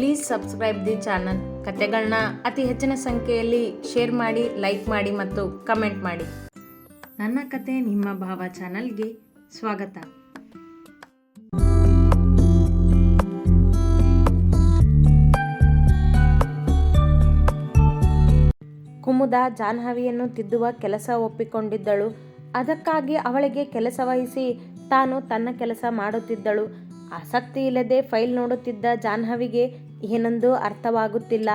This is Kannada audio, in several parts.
ಪ್ಲೀಸ್ ಸಬ್ಸ್ಕ್ರೈಬ್ ದಿ ಚಾನಲ್ ಕತೆಗಳನ್ನ ಅತಿ ಹೆಚ್ಚಿನ ಸಂಖ್ಯೆಯಲ್ಲಿ ಶೇರ್ ಮಾಡಿ ಲೈಕ್ ಮಾಡಿ ಮತ್ತು ಕಮೆಂಟ್ ಮಾಡಿ. ನನ್ನ ಕತೆ ನಿಮ್ಮ ಭಾವ ಚಾನಲ್ಗೆ ಸ್ವಾಗತ. ಕುಮುದ ಜಾಹ್ನವಿಯನ್ನು ತಿದ್ದುವ ಕೆಲಸ ಒಪ್ಪಿಕೊಂಡಿದ್ದಳು. ಅದಕ್ಕಾಗಿ ಅವಳಿಗೆ ಕೆಲಸ ವಹಿಸಿ ತಾನು ತನ್ನ ಕೆಲಸ ಮಾಡುತ್ತಿದ್ದಳು. ಆಸಕ್ತಿ ಇಲ್ಲದೆ ಫೈಲ್ ನೋಡುತ್ತಿದ್ದ ಜಾಹ್ನವಿಗೆ ಏನೆಂದು ಅರ್ಥವಾಗುತ್ತಿಲ್ಲ.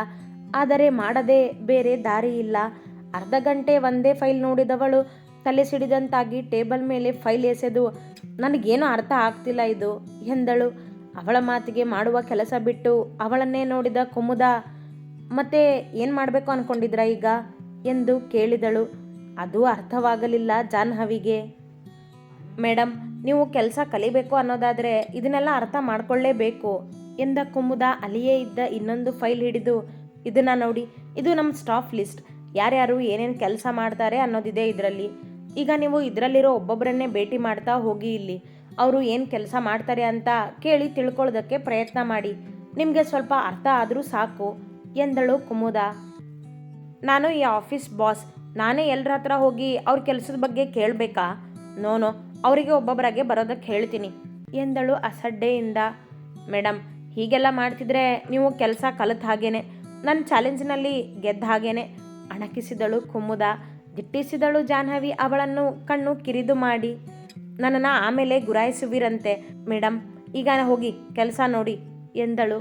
ಆದರೆ ಮಾಡದೆ ಬೇರೆ ದಾರಿ ಇಲ್ಲ. ಅರ್ಧ ಗಂಟೆ ಒಂದೇ ಫೈಲ್ ನೋಡಿದವಳು ತಲೆ ಸಿಡಿದಂತಾಗಿ ಟೇಬಲ್ ಮೇಲೆ ಫೈಲ್ ಎಸೆದು, ನನಗೇನು ಅರ್ಥ ಆಗ್ತಿಲ್ಲ ಇದು, ಎಂದಳು. ಅವಳ ಮಾತಿಗೆ ಮಾಡುವ ಕೆಲಸ ಬಿಟ್ಟು ಅವಳನ್ನೇ ನೋಡಿದ ಕುಮುದ, ಮತ್ತೆ ಏನು ಮಾಡಬೇಕು ಅನ್ಕೊಂಡಿದ್ರ ಈಗ? ಎಂದು ಕೇಳಿದಳು. ಅದು ಅರ್ಥವಾಗಲಿಲ್ಲ ಜಾಹ್ನವಿಗೆ. ಮೇಡಮ್ ನೀವು ಕೆಲಸ ಕಲಿಬೇಕು ಅನ್ನೋದಾದರೆ ಇದನ್ನೆಲ್ಲ ಅರ್ಥ ಮಾಡ್ಕೊಳ್ಳೇಬೇಕು. ಎಂದ ಕುಮುದ ಅಲ್ಲಿಯೇ ಇದ್ದ ಇನ್ನೊಂದು ಫೈಲ್ ಹಿಡಿದು, ಇದನ್ನ ನೋಡಿ, ಇದು ನಮ್ಮ ಸ್ಟಾಫ್ ಲಿಸ್ಟ್. ಯಾರ್ಯಾರು ಏನೇನು ಕೆಲಸ ಮಾಡ್ತಾರೆ ಅನ್ನೋದಿದೆ ಇದರಲ್ಲಿ. ಈಗ ನೀವು ಇದರಲ್ಲಿರೋ ಒಬ್ಬೊಬ್ಬರನ್ನೇ ಭೇಟಿ ಮಾಡ್ತಾ ಹೋಗಿ ಇಲ್ಲಿ. ಅವರು ಏನು ಕೆಲಸ ಮಾಡ್ತಾರೆ ಅಂತ ಕೇಳಿ ತಿಳ್ಕೊಳ್ಳೋದಕ್ಕೆ ಪ್ರಯತ್ನ ಮಾಡಿ. ನಿಮಗೆ ಸ್ವಲ್ಪ ಅರ್ಥ ಆದರೂ ಸಾಕು, ಎಂದಳು ಕುಮುದ. ನಾನು ಈ ಆಫೀಸ್ ಬಾಸ್. ನಾನೇ ಎಲ್ಲರ ಹತ್ರ ಹೋಗಿ ಅವ್ರ ಕೆಲಸದ ಬಗ್ಗೆ ಕೇಳಬೇಕಾ? ನೋನೋ ಅವರಿಗೆ ಒಬ್ಬೊಬ್ಬರಾಗೆ ಬರೋದಕ್ಕೆ ಹೇಳ್ತೀನಿ, ಎಂದಳು ಅಸಡ್ಡೆಯಿಂದ. ಮೇಡಮ್ ಹೀಗೆಲ್ಲ ಮಾಡ್ತಿದ್ರೆ ನೀವು ಕೆಲಸ ಕಲಿತ ಹಾಗೇನೆ. ನನ್ನ ಚಾಲೆಂಜ್ನಲ್ಲಿ ಗೆದ್ದ ಹಾಗೇನೆ. ಅಣಕಿಸಿದಳು ಕುಮ್ಮುದ ದಿಟ್ಟಿಸಿದಳು ಜಾಹ್ನವಿ ಅವಳನ್ನು ಕಣ್ಣು ಕಿರಿದು ಮಾಡಿ. ನನ್ನನ್ನು ಆಮೇಲೆ ಗುರಾಯಿಸುವಿರಂತೆ ಮೇಡಮ್ ಈಗ ಹೋಗಿ ಕೆಲಸ ನೋಡಿ ಎಂದಳು.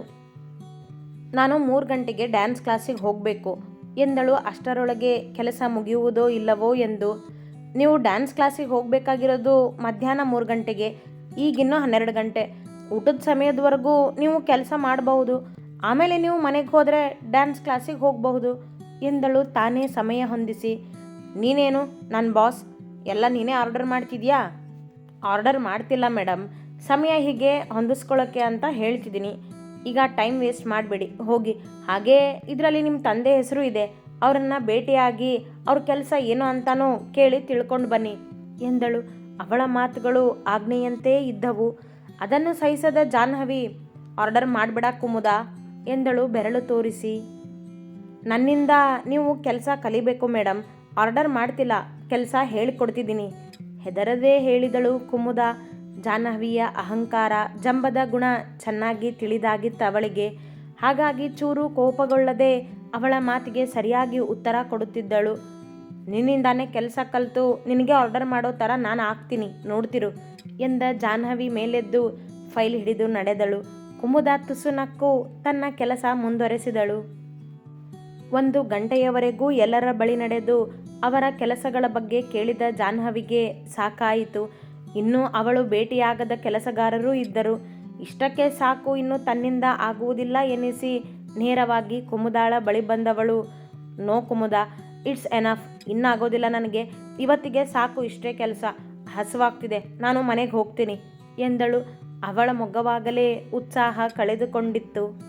ನಾನು ಮೂರು ಗಂಟೆಗೆ ಡ್ಯಾನ್ಸ್ ಕ್ಲಾಸಿಗೆ ಹೋಗಬೇಕು ಎಂದಳು. ಅಷ್ಟರೊಳಗೆ ಕೆಲಸ ಮುಗಿಯುವುದೋ ಇಲ್ಲವೋ ಎಂದು. ನೀವು ಡ್ಯಾನ್ಸ್ ಕ್ಲಾಸಿಗೆ ಹೋಗಬೇಕಾಗಿರೋದು ಮಧ್ಯಾಹ್ನ ಮೂರು ಗಂಟೆಗೆ, ಈಗಿನ್ನೂ ಹನ್ನೆರಡು ಗಂಟೆ. ಊಟದ ಸಮಯದವರೆಗೂ ನೀವು ಕೆಲಸ ಮಾಡಬಹುದು. ಆಮೇಲೆ ನೀವು ಮನೆಗೆ ಹೋದರೆ ಡ್ಯಾನ್ಸ್ ಕ್ಲಾಸಿಗೆ ಹೋಗಬಹುದು. ಎಂದಳು ತಾನೇ ಸಮಯ ಹೊಂದಿಸಿ. ನೀನೇನು ನನ್ನ ಬಾಸ್ ಎಲ್ಲ ನೀನೇ ಆರ್ಡರ್ ಮಾಡ್ತಿದ್ಯಾ? ಆರ್ಡರ್ ಮಾಡ್ತಿಲ್ಲ ಮೇಡಮ್ ಸಮಯ ಹೀಗೆ ಹೊಂದಿಸ್ಕೊಳ್ಳೋಕ್ಕೆ ಅಂತ ಹೇಳ್ತಿದ್ದೀನಿ. ಈಗ ಟೈಮ್ ವೇಸ್ಟ್ ಮಾಡಬೇಡಿ. ಹೋಗಿ. ಹಾಗೇ ಇದರಲ್ಲಿ ನಿಮ್ಮ ತಂದೆ ಹೆಸರು ಇದೆ. ಅವರನ್ನು ಭೇಟಿಯಾಗಿ ಅವ್ರ ಕೆಲಸ ಏನು ಅಂತಾನೂ ಕೇಳಿ ತಿಳ್ಕೊಂಡು ಬನ್ನಿ ಎಂದಳು. ಅವಳ ಮಾತುಗಳು ಆಜ್ಞೆಯಂತೆ ಇದ್ದವು. ಅದನ್ನು ಸಹಿಸದ ಜಾಹ್ನವಿ, ಆರ್ಡರ್ ಮಾಡಬೇಡ ಕುಮುದ ಎಂದಳು ಬೆರಳು ತೋರಿಸಿ. ನನ್ನಿಂದ ನೀವು ಕೆಲಸ ಕಲಿಬೇಕು ಮೇಡಮ್ ಆರ್ಡರ್ ಮಾಡ್ತಿಲ್ಲ, ಕೆಲಸ ಹೇಳಿಕೊಡ್ತಿದ್ದೀನಿ ಹೆದರದೇ ಹೇಳಿದಳು ಕುಮುದ. ಜಾಹ್ನವಿಯ ಅಹಂಕಾರ, ಜಂಬದ ಗುಣ ಚೆನ್ನಾಗಿ ತಿಳಿದಾಗಿತ್ತು ಅವಳಿಗೆ. ಹಾಗಾಗಿ ಚೂರು ಕೋಪಗೊಳ್ಳದೆ ಅವಳ ಮಾತಿಗೆ ಸರಿಯಾಗಿ ಉತ್ತರ ಕೊಡುತ್ತಿದ್ದಳು. ನಿನ್ನಿಂದಾನೇ ಕೆಲಸ ಕಲಿತು, ನಿನಗೆ ಆರ್ಡರ್ ಮಾಡೋ ಥರ ನಾನು ಹಾಕ್ತೀನಿ ನೋಡ್ತಿರು. ಎಂದ ಜಾಹ್ನವಿ ಮೇಲೆದ್ದು ಫೈಲ್ ಹಿಡಿದು ನಡೆದಳು. ಕುಮುದ ತುಸುನಕ್ಕು ತನ್ನ ಕೆಲಸ ಮುಂದುವರೆಸಿದಳು. ಒಂದು ಗಂಟೆಯವರೆಗೂ ಎಲ್ಲರ ಬಳಿ ನಡೆದು ಅವರ ಕೆಲಸಗಳ ಬಗ್ಗೆ ಕೇಳಿದ ಜಾಹ್ನವಿಗೆ ಸಾಕಾಯಿತು. ಇನ್ನು ಅವಳು ಭೇಟಿಯಾಗದ ಕೆಲಸಗಾರರೂ ಇದ್ದರು. ಇಷ್ಟಕ್ಕೆ ಸಾಕು, ಇನ್ನು ತನ್ನಿಂದ ಆಗುವುದಿಲ್ಲ ಎನಿಸಿ ನೇರವಾಗಿ ಕುಮುದಾಳ ಬಳಿ ಬಂದವಳು. No Kumuda it's enough. ಇನ್ನಾಗೋದಿಲ್ಲ ನನಗೆ. ಇವತ್ತಿಗೆ ಸಾಕು, ಇಷ್ಟೇ ಕೆಲಸ. ಹಸುವಾಗ್ತಿದೆ. ನಾನು ಮನೆಗೆ ಹೋಗ್ತೀನಿ ಎಂದಳು. ಅವಳ ಮೊಗ್ಗವಾಗಲೇ ಉತ್ಸಾಹ ಕಳೆದುಕೊಂಡಿತ್ತು.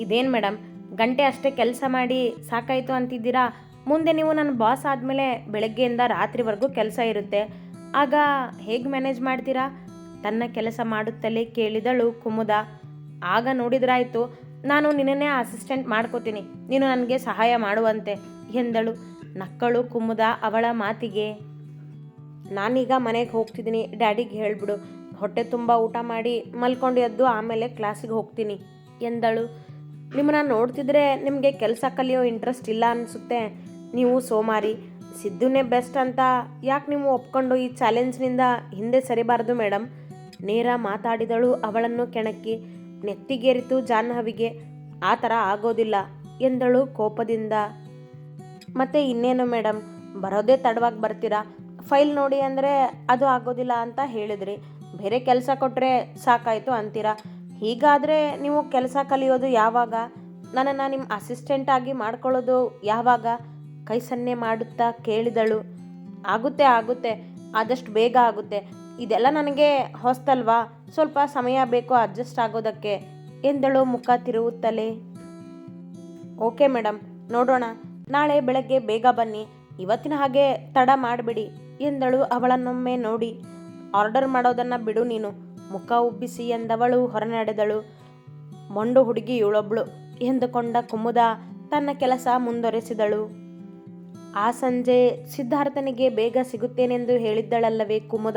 ಇದೇನು ಮೇಡಮ್ ಗಂಟೆ ಅಷ್ಟೇ ಕೆಲಸ ಮಾಡಿ ಸಾಕಾಯಿತು ಅಂತಿದ್ದೀರಾ? ಮುಂದೆ ನೀವು ನನ್ನ ಬಾಸ್ ಆದಮೇಲೆ ಬೆಳಗ್ಗೆಯಿಂದ ರಾತ್ರಿವರೆಗೂ ಕೆಲಸ ಇರುತ್ತೆ. ಆಗ ಹೇಗೆ ಮ್ಯಾನೇಜ್ ಮಾಡ್ತೀರಾ? ತನ್ನ ಕೆಲಸ ಮಾಡುತ್ತಲೇ ಕೇಳಿದಳು ಕುಮುದ. ಆಗ ನೋಡಿದ್ರಾಯ್ತು, ನಾನು ನಿನ್ನನ್ನೇ ಅಸಿಸ್ಟೆಂಟ್ ಮಾಡ್ಕೋತೀನಿ. ನೀನು ನನಗೆ ಸಹಾಯ ಮಾಡುವಂತೆ. ಎಂದಳು. ನಕ್ಕಳು ಕುಮುದ ಅವಳ ಮಾತಿಗೆ, ನಾನೀಗ ಮನೆಗೆ ಹೋಗ್ತಿದ್ದೀನಿ, ಡ್ಯಾಡಿಗೆ ಹೇಳ್ಬಿಡು. ಹೊಟ್ಟೆ ತುಂಬ ಊಟ ಮಾಡಿ ಮಲ್ಕೊಂಡು ಎದ್ದು ಆಮೇಲೆ ಕ್ಲಾಸಿಗೆ ಹೋಗ್ತೀನಿ ಎಂದಳು. ನಿಮ್ಮನ್ನ ನೋಡ್ತಿದ್ರೆ ನಿಮಗೆ ಕೆಲಸ ಕಲಿಯೋ ಇಂಟ್ರೆಸ್ಟ್ ಇಲ್ಲ ಅನಿಸುತ್ತೆ. ನೀವು ಸೋಮಾರಿ, ಸಿದ್ದುನೇ ಬೆಸ್ಟ್ ಅಂತ ಯಾಕೆ ನೀವು ಒಪ್ಕೊಂಡು ಈ ಚಾಲೆಂಜ್ನಿಂದ ಹಿಂದೆ ಸರಿಬಾರ್ದು ಮೇಡಮ್ ನೇರ ಮಾತಾಡಿದಳು ಅವಳನ್ನು ಕೆಣಕಿ, ನೆತ್ತಿಗೇರಿತು ಜಾಹ್ನವಿಗೆ. ಆ ಥರ ಆಗೋದಿಲ್ಲ ಎಂದಳು ಕೋಪದಿಂದ. ಮತ್ತೆ ಇನ್ನೇನು ಮೇಡಮ್? ಬರೋದೇ ತಡವಾಗಿ ಬರ್ತೀರಾ? ಫೈಲ್ ನೋಡಿ ಅಂದರೆ ಅದು ಆಗೋದಿಲ್ಲ ಅಂತ ಹೇಳಿದ್ರಿ. ಬೇರೆ ಕೆಲಸ ಕೊಟ್ಟರೆ ಸಾಕಾಯಿತು ಅಂತೀರಾ? ಹೀಗಾದರೆ ನೀವು ಕೆಲಸ ಕಲಿಯೋದು ಯಾವಾಗ? ನನ್ನನ್ನು ನಿಮ್ಮ ಅಸಿಸ್ಟೆಂಟ್ ಆಗಿ ಮಾಡ್ಕೊಳ್ಳೋದು ಯಾವಾಗ? ಕೈ ಸನ್ನೆ ಮಾಡುತ್ತಾ ಕೇಳಿದಳು. ಆಗುತ್ತೆ ಆಗುತ್ತೆ. ಆದಷ್ಟು ಬೇಗ ಆಗುತ್ತೆ. ಇದೆಲ್ಲ ನನಗೆ ಹೊಸ್ತಲ್ವಾ? ಸ್ವಲ್ಪ ಸಮಯ ಬೇಕು ಅಡ್ಜಸ್ಟ್ ಆಗೋದಕ್ಕೆ ಎಂದಳು ಮುಖ ತಿರುವುತ್ತಲೇ. ಓಕೆ ಮೇಡಮ್, ನೋಡೋಣ. ನಾಳೆ ಬೆಳಗ್ಗೆ ಬೇಗ ಬನ್ನಿ. ಇವತ್ತಿನ ಹಾಗೆ ತಡ ಮಾಡಬೇಡಿ ಎಂದಳು ಅವಳನ್ನೊಮ್ಮೆ ನೋಡಿ. ಆರ್ಡರ್ ಮಾಡೋದನ್ನು ಬಿಡು ನೀನು. ಮುಖ ಉಬ್ಬಿಸಿ ಎಂದವಳು ಹೊರನಡೆದಳು. ಮೊಂಡು ಹುಡುಗಿ ಇವಳೊಬ್ಳು ಎಂದುಕೊಂಡ ಕುಮುದ ತನ್ನ ಕೆಲಸ ಮುಂದುವರೆಸಿದಳು. ಆ ಸಂಜೆ ಸಿದ್ಧಾರ್ಥನಿಗೆ ಬೇಗ ಸಿಗುತ್ತೇನೆಂದು ಹೇಳಿದ್ದಳಲ್ಲವೇ ಕುಮುದ.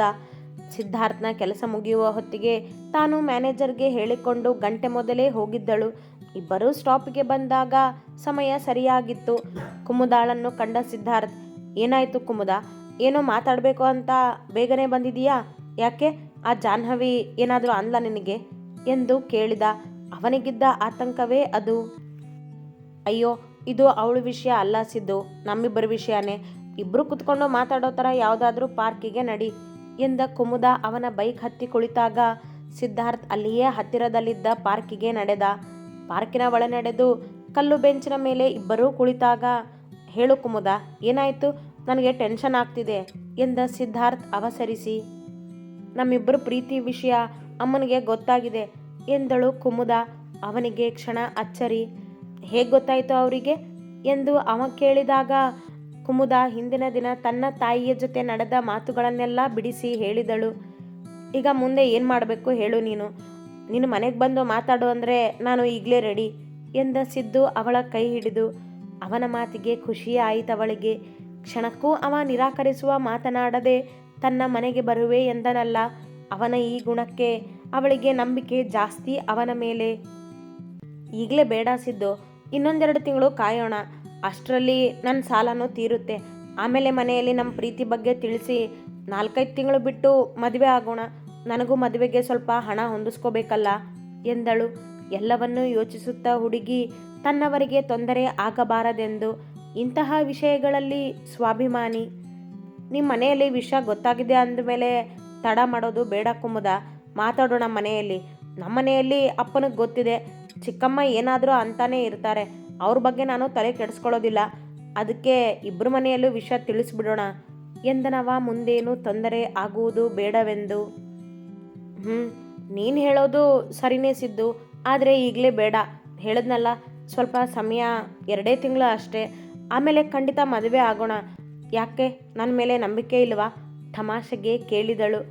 ಸಿದ್ಧಾರ್ಥನ ಕೆಲಸ ಮುಗಿಯುವ ಹೊತ್ತಿಗೆ ತಾನು ಮ್ಯಾನೇಜರ್ಗೆ ಹೇಳಿಕೊಂಡು ಗಂಟೆ ಮೊದಲೇ ಹೋಗಿದ್ದಳು. ಇಬ್ಬರೂ ಸ್ಟಾಪ್ಗೆ ಬಂದಾಗ ಸಮಯ ಸರಿಯಾಗಿತ್ತು. ಕುಮುದಾಳನ್ನು ಕಂಡ ಸಿದ್ಧಾರ್ಥ್, ಏನಾಯ್ತು ಕುಮುದ? ಏನೋ ಮಾತಾಡಬೇಕು ಅಂತ ಬೇಗನೆ ಬಂದಿದೀಯಾ? ಯಾಕೆ? ಆ ಜಾಹ್ನವಿ ಏನಾದರೂ ಅಂದ್ಲ ನಿನಗೆ? ಎಂದು ಕೇಳಿದ. ಅವನಿಗಿದ್ದ ಆತಂಕವೇ ಅದು. ಅಯ್ಯೋ, ಇದು ಅವಳ ವಿಷಯ ಅಲ್ಲ ಸಿದ್ದು. ನಮ್ಮಿಬ್ಬರ ವಿಷಯನೇ. ಇಬ್ಬರು ಕುತ್ಕೊಂಡು ಮಾತಾಡೋ ಥರ ಯಾವುದಾದ್ರೂ ಪಾರ್ಕಿಗೆ ನಡಿ ಎಂದ ಕುಮುದ ಅವನ ಬೈಕ್ ಹತ್ತಿ ಕುಳಿತಾಗ ಸಿದ್ಧಾರ್ಥ್ ಅಲ್ಲಿಯೇ ಹತ್ತಿರದಲ್ಲಿದ್ದ ಪಾರ್ಕಿಗೆ ನಡೆದ. ಪಾರ್ಕಿನ ಒಳ ನಡೆದು ಕಲ್ಲು ಬೆಂಚಿನ ಮೇಲೆ ಇಬ್ಬರೂ ಕುಳಿತಾಗ ಹೇಳು ಕುಮುದ, ಏನಾಯಿತು? ನನಗೆ ಟೆನ್ಷನ್ ಆಗ್ತಿದೆ ಎಂದ ಸಿದ್ಧಾರ್ಥ್ ಅವಸರಿಸಿ. ನಮ್ಮಿಬ್ಬರು ಪ್ರೀತಿ ವಿಷಯ ಅಮ್ಮನಿಗೆ ಗೊತ್ತಾಗಿದೆ ಎಂದಳು ಕುಮುದ. ಅವನಿಗೆ ಕ್ಷಣ ಅಚ್ಚರಿ. ಹೇಗೆ ಗೊತ್ತಾಯಿತು ಅವರಿಗೆ? ಎಂದು ಅವ ಕೇಳಿದಾಗ ಕುಮುದ ಹಿಂದಿನ ದಿನ ತನ್ನ ತಾಯಿಯ ಜೊತೆ ನಡೆದ ಮಾತುಗಳನ್ನೆಲ್ಲ ಬಿಡಿಸಿ ಹೇಳಿದಳು. ಈಗ ಮುಂದೆ ಏನು ಮಾಡಬೇಕು ಹೇಳು ನೀನು. ನೀನು ಮನೆಗೆ ಬಂದು ಮಾತಾಡು ಅಂದರೆ ನಾನು ಈಗಲೇ ರೆಡಿ ಎಂದ ಸಿದ್ದು ಅವಳ ಕೈ ಹಿಡಿದು. ಅವನ ಮಾತಿಗೆ ಖುಷಿ ಆಯಿತವಳಿಗೆ ಕ್ಷಣಕ್ಕೂ ಅವ ನಿರಾಕರಿಸುವ ಮಾತನಾಡದೆ ತನ್ನ ಮನೆಗೆ ಬರುವೆ ಎಂದನಲ್ಲ. ಅವನ ಈ ಗುಣಕ್ಕೆ ಅವಳಿಗೆ ನಂಬಿಕೆ ಜಾಸ್ತಿ ಅವನ ಮೇಲೆ. ಈಗಲೇ ಬೇಡ ಸಿದ್ದು, ಇನ್ನೊಂದೆರಡು ತಿಂಗಳು ಕಾಯೋಣ. ಅಷ್ಟರಲ್ಲಿ ನನ್ನ ಸಾಲನೂ ತೀರುತ್ತೆ. ಆಮೇಲೆ ಮನೆಯಲ್ಲಿ ನಮ್ಮ ಪ್ರೀತಿ ಬಗ್ಗೆ ತಿಳಿಸಿ ನಾಲ್ಕೈದು ತಿಂಗಳು ಬಿಟ್ಟು ಮದುವೆ ಆಗೋಣ. ನನಗೂ ಮದುವೆಗೆ ಸ್ವಲ್ಪ ಹಣ ಹೊಂದಿಸ್ಕೋಬೇಕಲ್ಲ ಎಂದಳು. ಎಲ್ಲವನ್ನೂ ಯೋಚಿಸುತ್ತಾ ಹುಡುಗಿ ತನ್ನವರಿಗೆ ತೊಂದರೆ ಆಗಬಾರದೆಂದು ಇಂತಹ ವಿಷಯಗಳಲ್ಲಿ ಸ್ವಾಭಿಮಾನಿ. ನಿಮ್ಮ ಮನೆಯಲ್ಲಿ ವಿಷಯ ಗೊತ್ತಾಗಿದೆ ಅಂದಮೇಲೆ ತಡ ಮಾಡೋದು ಬೇಡ ಕುಮುದ. ಮಾತಾಡೋಣ ಮನೆಯಲ್ಲಿ. ನಮ್ಮ ಮನೆಯಲ್ಲಿ ಅಪ್ಪನಿಗೆ ಗೊತ್ತಿದೆ. ಚಿಕ್ಕಮ್ಮ ಏನಾದರೂ ಅಂತಾನೆ ಇರ್ತಾರೆ. ಅವ್ರ ಬಗ್ಗೆ ನಾನು ತಲೆ ಕೆಡಿಸ್ಕೊಳ್ಳೋದಿಲ್ಲ. ಅದಕ್ಕೆ ಇಬ್ಬರ ಮನೆಯಲ್ಲೂ ವಿಷಯ ತಿಳಿಸ್ಬಿಡೋಣ ಎಂದನವ ಮುಂದೇನು ತೊಂದರೆ ಆಗುವುದು ಬೇಡವೆಂದು. ಹ್ಞೂ ನೀನು ಹೇಳೋದು ಸರಿನೇ ಸಿದ್ದು, ಆದರೆ ಈಗಲೇ ಬೇಡ. ಹೇಳಿದ್ನಲ್ಲ, ಸ್ವಲ್ಪ ಸಮಯ ಎರಡೇ ತಿಂಗಳು ಅಷ್ಟೇ. ಆಮೇಲೆ ಖಂಡಿತ ಮದುವೆ ಆಗೋಣ. ಯಾಕೆ? ನನ್ನ ಮೇಲೆ ನಂಬಿಕೆ ಇಲ್ವಾ? ತಮಾಷೆಗೆ ಕೇಳಿದಳು.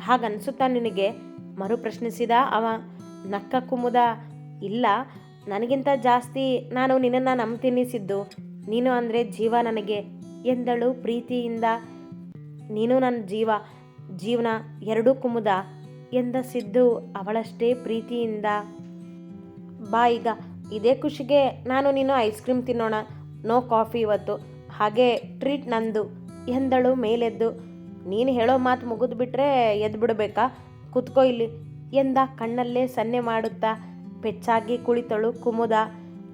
ಹಾಗನ್ಸುತ್ತಾ ನಿನಗೆ? ಮರು ಪ್ರಶ್ನಿಸಿದ ಅವ. ನಕ್ಕ ಕುಮುದ, ಇಲ್ಲ, ನನಗಿಂತ ಜಾಸ್ತಿ ನಾನು ನಿನ್ನನ್ನು ನಂಬ್ತೀನಿ ಸಿದ್ದು. ನೀನು ಅಂದರೆ ಜೀವ ನನಗೆ, ಎಂದಳು ಪ್ರೀತಿಯಿಂದ. ನೀನು ನನ್ನ ಜೀವ, ಜೀವನ ಎರಡೂ ಕುಮುದ. ಎಂದ ಸಿದ್ದು ಅವಳಷ್ಟೇ ಪ್ರೀತಿಯಿಂದ, ಬಾ ಈಗ, ಇದೇ ಖುಷಿಗೆ ನಾನು ನೀನು ಐಸ್ ಕ್ರೀಮ್ ತಿನ್ನೋಣ ನೋ ಕಾಫಿ ಇವತ್ತು. ಹಾಗೆ ಟ್ರೀಟ್ ನಂದು, ಎಂದಳು ಮೇಲೆದ್ದು, ನೀನು ಹೇಳೋ ಮಾತು ಮುಗಿದು ಬಿಟ್ರೆ ಎದ್ದು ಬಿಡಬೇಕಾ? ಕುತ್ಕೋ ಇಲ್ಲಿ, ಎಂದ ಕಣ್ಣಲ್ಲೇ ಸನ್ನೆ ಮಾಡುತ್ತಾ ಪೆಚ್ಚಾಗಿ ಕುಳಿತಳು ಕುಮುದ,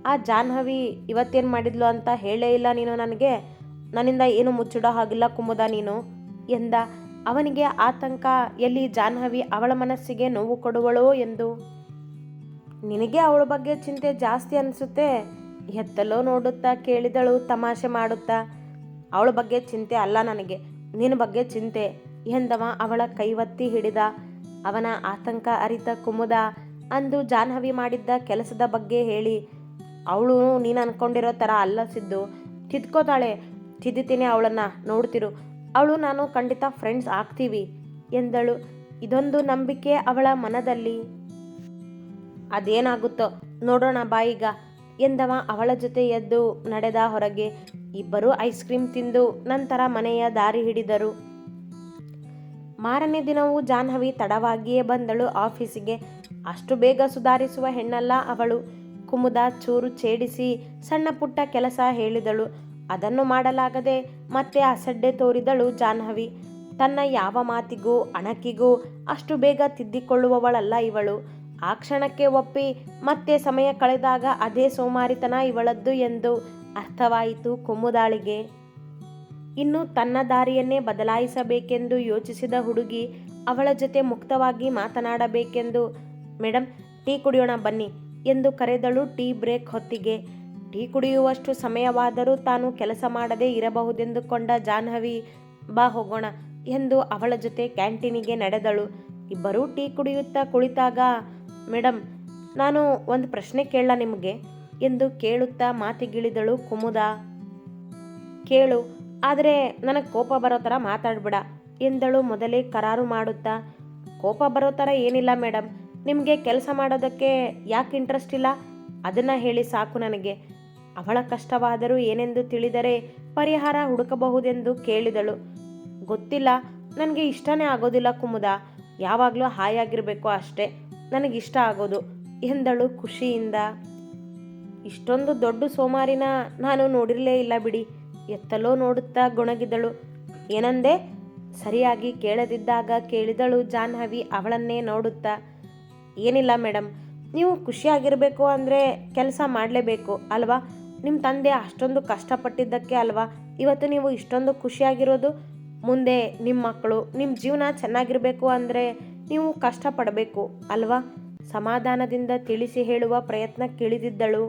ಆ ಜಾಹ್ನವಿ ಇವತ್ತೇನು ಮಾಡಿದ್ಲು ಅಂತ ಹೇಳೇ ಇಲ್ಲ ನೀನು ನನಗೆ, ನನ್ನಿಂದ ಏನು ಮುಚ್ಚಿಡೋ ಹಾಗಿಲ್ಲ ಕುಮುದ ನೀನು, ಎಂದ ಅವನಿಗೆ ಆತಂಕ, ಎಲ್ಲಿ ಜಾಹ್ನವಿ ಅವಳ ಮನಸ್ಸಿಗೆ ನೋವು ಕೊಡುವಳೋ ಎಂದು? ನಿನಗೆ ಅವಳ ಬಗ್ಗೆ ಚಿಂತೆ ಜಾಸ್ತಿ ಅನಿಸುತ್ತೆ? ಎತ್ತಲೋ ನೋಡುತ್ತಾ ಕೇಳಿದಳು, ತಮಾಷೆ ಮಾಡುತ್ತಾ? ಅವಳ ಬಗ್ಗೆ ಚಿಂತೆ ಅಲ್ಲ ನನಗೆ ನಿನ್ನ ಬಗ್ಗೆ ಚಿಂತೆ, ಎಂದವ ಅವಳ ಕೈವತ್ತಿ ಹಿಡಿದ. ಅವನ ಆತಂಕ ಅರಿತ ಕುಮುದ ಅಂದು ಜಾಹ್ನವಿ ಮಾಡಿದ್ದ ಕೆಲಸದ ಬಗ್ಗೆ ಹೇಳಿ, ಅವಳು ನೀನು ಅನ್ಕೊಂಡಿರೋ ಥರ ಅಲ್ಲ ಸಿದ್ದು, ತಿದ್ಕೋತಾಳೆ ತಿದ್ದಿತೀನಿ ಅವಳನ್ನು, ನೋಡ್ತಿರು. ಅವಳು, ನಾನು ಖಂಡಿತ ಫ್ರೆಂಡ್ಸ್ ಆಗ್ತೀವಿ ಎಂದಳು. ಇದೊಂದು ನಂಬಿಕೆ ಅವಳ ಮನದಲ್ಲಿ. ಅದೇನಾಗುತ್ತೋ ನೋಡೋಣ ಬಾಯಿಗ ಎಂದವ ಅವಳ ಜೊತೆ ಎದ್ದು ನಡೆದ ಹೊರಗೆ. ಇಬ್ಬರು ಐಸ್ ಕ್ರೀಮ್ ತಿಂದು ನಂತರ ಮನೆಯ ದಾರಿ ಹಿಡಿದರು. ಮಾರನೇ ದಿನವೂ ಜಾಹ್ನವಿ ತಡವಾಗಿಯೇ ಬಂದಳು ಆಫೀಸಿಗೆ. ಅಷ್ಟು ಬೇಗ ಸುಧಾರಿಸುವ ಹೆಣ್ಣಲ್ಲ ಅವಳು. ಕುಮುದ ಚೂರು ಛೇಡಿಸಿ ಸಣ್ಣ ಪುಟ್ಟ ಕೆಲಸ ಹೇಳಿದಳು. ಅದನ್ನು ಮಾಡಲಾಗದೆ ಮತ್ತೆ ಅಸಡ್ಡೆ ತೋರಿದಳು ಜಾಹ್ನವಿ. ತನ್ನ ಯಾವ ಮಾತಿಗೂ ಅಣಕಿಗೂ ಅಷ್ಟು ಬೇಗ ತಿದ್ದಿಕೊಳ್ಳುವವಳಲ್ಲ ಇವಳು. ಆ ಕ್ಷಣಕ್ಕೆ ಒಪ್ಪಿ ಮತ್ತೆ ಸಮಯ ಕಳೆದಾಗ ಅದೇ ಸೋಮಾರಿತನ ಇವಳದ್ದು ಎಂದು ಅರ್ಥವಾಯಿತು ಕೊಮ್ಮುದಾಳಿಗೆ. ಇನ್ನು ತನ್ನ ದಾರಿಯನ್ನೇ ಬದಲಾಯಿಸಬೇಕೆಂದು ಯೋಚಿಸಿದ ಹುಡುಗಿ ಅವಳ ಜೊತೆ ಮುಕ್ತವಾಗಿ ಮಾತನಾಡಬೇಕೆಂದು ಮೇಡಮ್ ಟೀ ಕುಡಿಯೋಣ ಬನ್ನಿ ಎಂದು ಕರೆದಳು ಟೀ ಬ್ರೇಕ್ ಹೊತ್ತಿಗೆ. ಟೀ ಕುಡಿಯುವಷ್ಟು ಸಮಯವಾದರೂ ತಾನು ಕೆಲಸ ಮಾಡದೇ ಇರಬಹುದೆಂದುಕೊಂಡ ಜಾಹ್ನವಿ, ಬಾ ಹೋಗೋಣ ಎಂದು ಅವಳ ಜೊತೆ ಕ್ಯಾಂಟೀನಿಗೆ ನಡೆದಳು. ಇಬ್ಬರೂ ಟೀ ಕುಡಿಯುತ್ತಾ ಕುಳಿತಾಗ ಮೇಡಮ್ ನಾನು ಒಂದು ಪ್ರಶ್ನೆ ಕೇಳ ನಿಮಗೆ ಎಂದು ಕೇಳುತ್ತಾ ಮಾತಿಗಿಳಿದಳು ಕುಮುದ. ಕೇಳು, ಆದರೆ ನನಗೆ ಕೋಪ ಬರೋ ಥರ ಮಾತಾಡ್ಬಿಡ ಎಂದಳು ಮೊದಲೇ ಕರಾರು ಮಾಡುತ್ತಾ. ಕೋಪ ಬರೋ ಥರ ಏನಿಲ್ಲ ಮೇಡಮ್ ನಿಮಗೆ ಕೆಲಸ ಮಾಡೋದಕ್ಕೆ ಯಾಕೆ ಇಂಟ್ರೆಸ್ಟ್ ಇಲ್ಲ? ಅದನ್ನು ಹೇಳಿ ಸಾಕು ನನಗೆ. ಅವಳ ಕಷ್ಟವಾದರೂ ಏನೆಂದು ತಿಳಿದರೆ ಪರಿಹಾರ ಹುಡುಕಬಹುದೆಂದು ಕೇಳಿದಳು. ಗೊತ್ತಿಲ್ಲ, ನನಗೆ ಇಷ್ಟನೇ ಆಗೋದಿಲ್ಲ ಕುಮುದ. ಯಾವಾಗಲೂ ಹಾಯಾಗಿರಬೇಕು ಅಷ್ಟೇ, ನನಗಿಷ್ಟ ಆಗೋದು ಎಂದಳು ಖುಷಿಯಿಂದ. ಇಷ್ಟೊಂದು ದೊಡ್ಡ ಸೋಮಾರಿನ ನಾನು ನೋಡಿರಲೇ ಇಲ್ಲ ಬಿಡಿ, ಎತ್ತಲೋ ನೋಡುತ್ತಾ ಗೊಣಗಿದಳು. ಏನಂದೆ? ಸರಿಯಾಗಿ ಕೇಳದಿದ್ದಾಗ ಕೇಳಿದಳು ಜಾಹ್ನವಿ ಅವಳನ್ನೇ ನೋಡುತ್ತಾ. ಏನಿಲ್ಲ ಮೇಡಮ್ ನೀವು ಖುಷಿಯಾಗಿರಬೇಕು ಅಂದರೆ ಕೆಲಸ ಮಾಡಲೇಬೇಕು, ಅಲ್ವಾ? ನಿಮ್ಮ ತಂದೆ ಅಷ್ಟೊಂದು ಕಷ್ಟಪಟ್ಟಿದ್ದಕ್ಕೆ ಅಲ್ವಾ? ಇವತ್ತು ನೀವು ಇಷ್ಟೊಂದು ಖುಷಿಯಾಗಿರೋದು? ಮುಂದೆ ನಿಮ್ಮ ಮಕ್ಕಳು ನಿಮ್ಮ ಜೀವನ ಚೆನ್ನಾಗಿರಬೇಕು ಅಂದರೆ ನೀವು ಕಷ್ಟಪಡಬೇಕು, ಅಲ್ವಾ? ಸಮಾಧಾನದಿಂದ ತಿಳಿಸಿ ಹೇಳುವ ಪ್ರಯತ್ನ ಕೇಳಿದಿದ್ದಳು.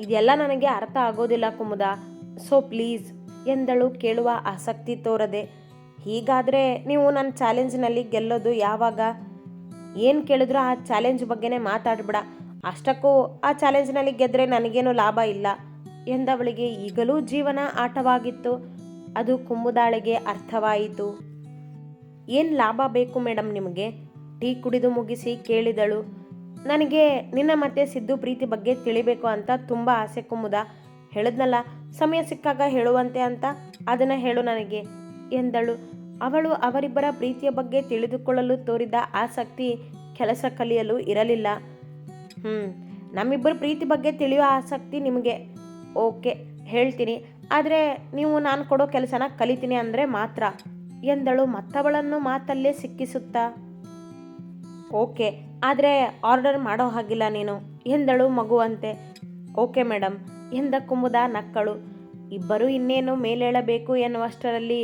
ಇದೆಲ್ಲ ನನಗೆ ಅರ್ಥ ಆಗೋದಿಲ್ಲ ಕುಮುದ. ಸೊ ಪ್ಲೀಸ್ ಎಂದಳು ಕೇಳುವ ಆಸಕ್ತಿ ತೋರದೆ. ಹೀಗಾದರೆ ನೀವು ನನ್ನ ಚಾಲೆಂಜ್ನಲ್ಲಿ ಗೆಲ್ಲೋದು ಯಾವಾಗ? ಏನು ಕೇಳಿದ್ರೂ ಆ ಚಾಲೆಂಜ್ ಬಗ್ಗೆನೇ ಮಾತಾಡ್ಬೇಡ. ಅಷ್ಟಕ್ಕೂ ಆ ಚಾಲೆಂಜ್ನಲ್ಲಿ ಗೆದ್ದರೆ ನನಗೇನು ಲಾಭ ಇಲ್ಲ ಎಂದವಳಿಗೆ ಈಗಲೂ ಜೀವನ ಆಟವಾಗಿತ್ತು. ಅದು ಕುಂಬುದಾಳಿಗೆ ಅರ್ಥವಾಯಿತು. ಏನು ಲಾಭ ಬೇಕು ಮೇಡಮ್ ನಿಮಗೆ? ಟೀ ಕುಡಿದು ಮುಗಿಸಿ ಕೇಳಿದಳು. ನನಗೆ ನಿನ್ನ ಮತ್ತೆ ಸಿದ್ದು ಪ್ರೀತಿ ಬಗ್ಗೆ ತಿಳಿಬೇಕು ಅಂತ ತುಂಬ ಆಸೆ ಕುಮುದ. ಹೇಳಿದ್ನಲ್ಲ, ಸಮಯ ಸಿಕ್ಕಾಗ ಹೇಳುವಂತೆ ಅಂತ ಅದನ್ನು ಹೇಳು ನನಗೆ ಎಂದಳು. ಅವಳು ಅವರಿಬ್ಬರ ಪ್ರೀತಿಯ ಬಗ್ಗೆ ತಿಳಿದುಕೊಳ್ಳಲು ತೋರಿದ ಆಸಕ್ತಿ ಕೆಲಸ ಕಲಿಯಲು ಇರಲಿಲ್ಲ. ಹ್ಞೂ ನಮ್ಮಿಬ್ಬರ ಪ್ರೀತಿ ಬಗ್ಗೆ ತಿಳಿಯೋ ಆಸಕ್ತಿ ನಿಮಗೆ. ಓಕೆ, ಹೇಳ್ತೀನಿ. ಆದರೆ ನೀವು ನಾನು ಕೊಡೋ ಕೆಲಸನ ಕಲಿತೀನಿ ಅಂದರೆ ಮಾತ್ರ. ಎಂದಳು ಮತ್ತವಳನ್ನು ಮಾತಲ್ಲೇ ಸಿಕ್ಕಿಸುತ್ತಾ? ಓಕೆ, ಆದರೆ ಆರ್ಡರ್ ಮಾಡೋ ಹಾಗಿಲ್ಲ ನೀನು. ಎಂದಳು ಮಗುವಂತೆ. ಓಕೆ ಮೇಡಮ್ ಎಂದ ಕುಮುದ ನಕ್ಕಳು. ಇಬ್ಬರು ಇನ್ನೇನು ಮೇಲೇಳಬೇಕು ಎನ್ನುವಷ್ಟರಲ್ಲಿ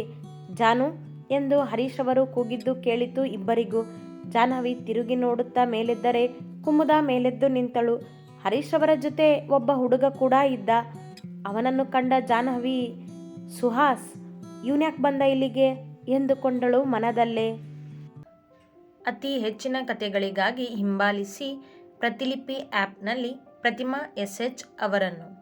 ಜಾನು ಎಂದು ಹರೀಶ್ ಅವರು ಕೂಗಿದ್ದು ಕೇಳಿತು ಇಬ್ಬರಿಗೂ. ಜಾನವಿ ತಿರುಗಿ ನೋಡುತ್ತಾ ಮೇಲೆದ್ದರೆ ಕುಮುದ ಮೇಲೆದ್ದು ನಿಂತಳು. ಹರೀಶ್ ಅವರ ಜೊತೆ ಒಬ್ಬ ಹುಡುಗ ಕೂಡ ಇದ್ದ. ಅವನನ್ನು ಕಂಡ ಜಾಹ್ನವಿ, ಸುಹಾಸ್, ಇವನ್ಯಾಕೆ ಬಂದ ಇಲ್ಲಿಗೆ? ಎಂದುಕೊಂಡಳು ಮನದಲ್ಲೇ. ಅತಿ ಹೆಚ್ಚಿನ ಕಥೆಗಳಿಗಾಗಿ ಹಿಂಬಾಲಿಸಿ ಪ್ರತಿಲಿಪಿ ಆ್ಯಪ್ನಲ್ಲಿ ಪ್ರತಿಮಾ ಎಸ್ ಎಚ್ ಅವರನ್ನು.